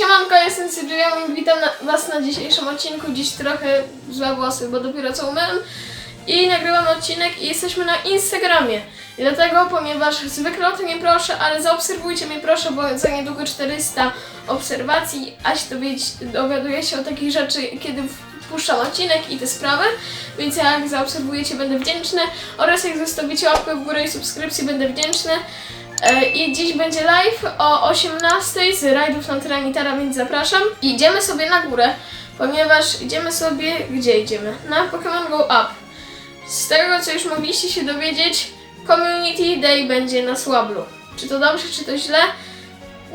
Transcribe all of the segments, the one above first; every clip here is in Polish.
Siemanko, jestem Sylwia i witam na, Was na dzisiejszym odcinku. Dziś trochę złe włosy, bo dopiero co umyłem. I nagrywam odcinek i jesteśmy na Instagramie. I dlatego, ponieważ zwykle o to nie proszę, ale zaobserwujcie mnie proszę, bo za niedługo 400 obserwacji, a się dowiedz, dowiaduję się o takich rzeczy, kiedy wpuszczam odcinek i te sprawy. Więc jak zaobserwujecie, będę wdzięczny. Oraz jak zostawicie łapkę w górę i subskrypcję, będę wdzięczny. E, I dziś będzie live o 18 z rajdów na Tyranitara, więc zapraszam. Idziemy sobie na górę, ponieważ idziemy sobie, gdzie idziemy? Na Pokémon Go Up. Z tego, co już mogliście się dowiedzieć, Community Day będzie na Słablu. Czy to dobrze, czy to źle?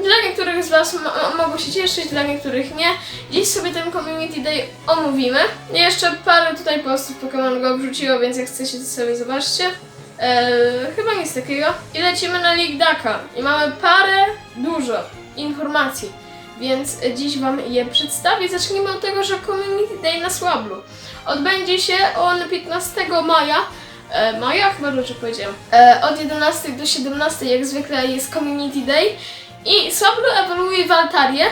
Dla niektórych z Was mo- mogą się cieszyć, dla niektórych nie. Dziś sobie ten Community Day omówimy. Jeszcze parę tutaj postów Pokémon Go wrzuciło, więc jak chcecie, to sobie zobaczcie. Eee, chyba nic takiego. I lecimy na League Dakar. I mamy parę, dużo informacji. Więc dziś Wam je przedstawię. Zacznijmy od tego, że Community Day na Słablu. Odbędzie się on 15 maja. E, maja? Chyba dobrze powiedziałem. E, od 11 do 17 jak zwykle jest Community Day. I Słablu ewoluuje w Altarię.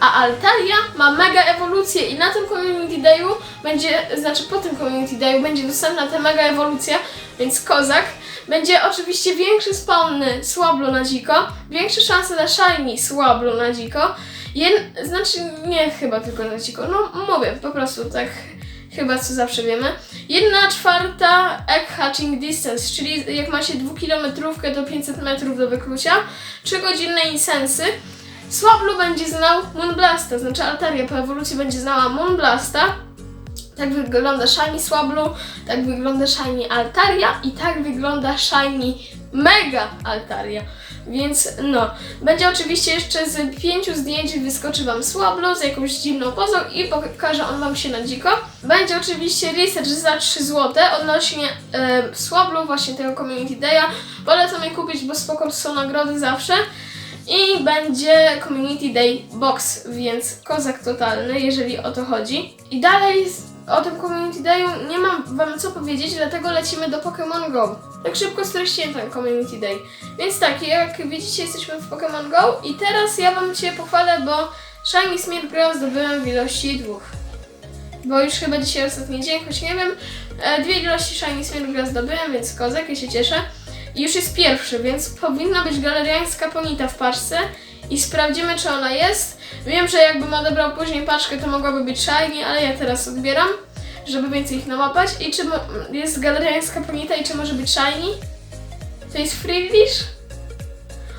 A Altaria ma mega ewolucję i na tym Community Dayu będzie, znaczy po tym Community Dayu będzie dostępna ta mega ewolucja, więc kozak. Będzie oczywiście większy spawny Słablu na dziko, większe szanse na shiny Słablu na dziko. Jed, znaczy nie chyba tylko na dziko, no mówię po prostu tak chyba co zawsze wiemy. Jedna czwarta egg hatching distance, czyli jak ma się dwukilometrówkę do 500 metrów do wyklucia, 3 godzinne insensy. Swablu będzie znał Moonblasta, znaczy Altaria po ewolucji będzie znała Moonblasta. Tak wygląda Shiny Swablu, tak wygląda Shiny Altaria i tak wygląda Shiny Mega Altaria. Więc no, będzie oczywiście jeszcze z pięciu zdjęć wyskoczy Wam Swablu z jakąś dziwną pozą i pokaże on Wam się na dziko. Będzie oczywiście research za 3 zł odnośnie e, Swablu, właśnie tego Community Day'a. Polecam je kupić, bo spoko są nagrody zawsze. I będzie Community Day Box, więc kozak totalny, jeżeli o to chodzi. I dalej o tym Community Dayu nie mam wam co powiedzieć, dlatego lecimy do Pokémon Go. Tak szybko streściłem ten Community Day. Więc tak, jak widzicie jesteśmy w Pokémon Go i teraz ja wam się pochwalę, bo Shiny Smeargle zdobyłem w ilości dwóch. Bo już chyba dzisiaj ostatni dzień, choć nie wiem. E, dwie ilości Shiny Smeargle zdobyłem, więc kozak, ja się cieszę. I już jest pierwszy, więc powinna być galeriańska ponita w paczce i sprawdzimy, czy ona jest. Wiem, że jakbym odebrał później paczkę, to mogłaby być shiny, ale ja teraz odbieram, żeby więcej ich nałapać. I czy jest galeriańska ponita i czy może być shiny? To jest Freelish?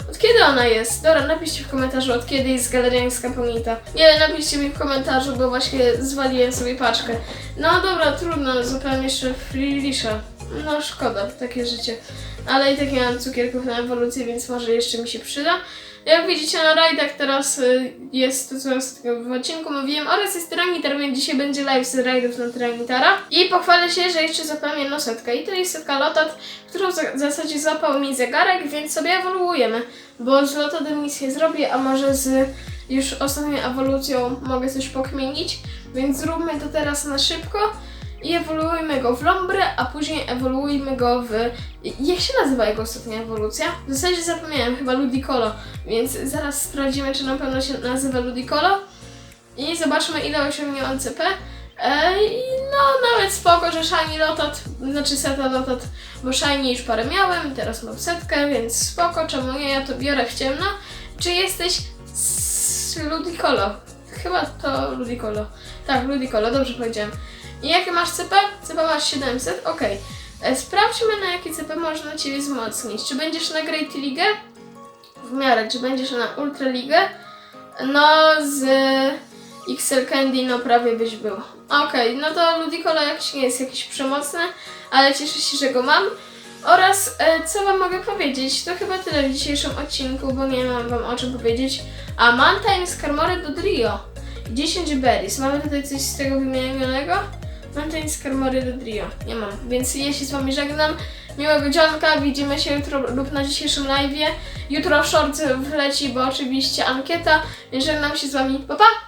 Od kiedy ona jest? Dobra, napiszcie w komentarzu, od kiedy jest galeriańska ponita. Nie, napiszcie mi w komentarzu, bo właśnie zwaliłem sobie paczkę. No dobra, trudno, zupełnie jeszcze Freelisha. No szkoda, takie życie. Ale i tak nie mam cukierków na ewolucję, więc może jeszcze mi się przyda. Jak widzicie na rajdach teraz y, jest to, co w odcinku mówiłem, oraz jest Tyranitar, więc dzisiaj będzie live z rajdów na Tyranitara. I pochwalę się, że jeszcze złapałem jedną setkę. I to jest setka Lotat, którą w zasadzie złapał mi zegarek, więc sobie ewoluujemy. Bo z Lotadem nic nie zrobię, a może z już ostatnią ewolucją mogę coś pokmienić. Więc zróbmy to teraz na szybko i ewoluujmy go w Lombre, a później ewoluujmy go w... Jak się nazywa jego ostatnia ewolucja? W zasadzie zapomniałem, chyba Ludicolo, więc zaraz sprawdzimy, czy na pewno się nazywa Ludicolo i zobaczmy, ile osiągnie on CP. Ej, no nawet spoko, że Shiny Lotot, znaczy seta Lotot, bo Shiny już parę miałem, teraz mam setkę, więc spoko, czemu nie, ja to biorę w ciemno. Czy jesteś z Ludicolo? Chyba to Ludicolo. Tak, Ludicolo, dobrze powiedziałem. I jakie masz CP? CP masz 700, okej. E, Sprawdźmy na jakie CP można Ciebie wzmocnić. Czy będziesz na Great League? W miarę. Czy będziesz na Ultra League? No z XL Candy no prawie byś był. Okej, no to Ludicolo jakiś nie jest jakiś przemocny, ale cieszę się, że go mam. Oraz e, co Wam mogę powiedzieć? To chyba tyle w dzisiejszym odcinku, bo nie mam Wam o czym powiedzieć. A Mantine z Karmory do Drio. 10 berries. Mamy tutaj coś z tego wymienionego? Mantine z Karmory do Drio. Nie mam. Więc ja się z Wami żegnam. Miłego dzionka. Widzimy się jutro lub na dzisiejszym live'ie. Jutro w shorts wleci, bo oczywiście ankieta. Żegnam się z Wami. Pa, pa!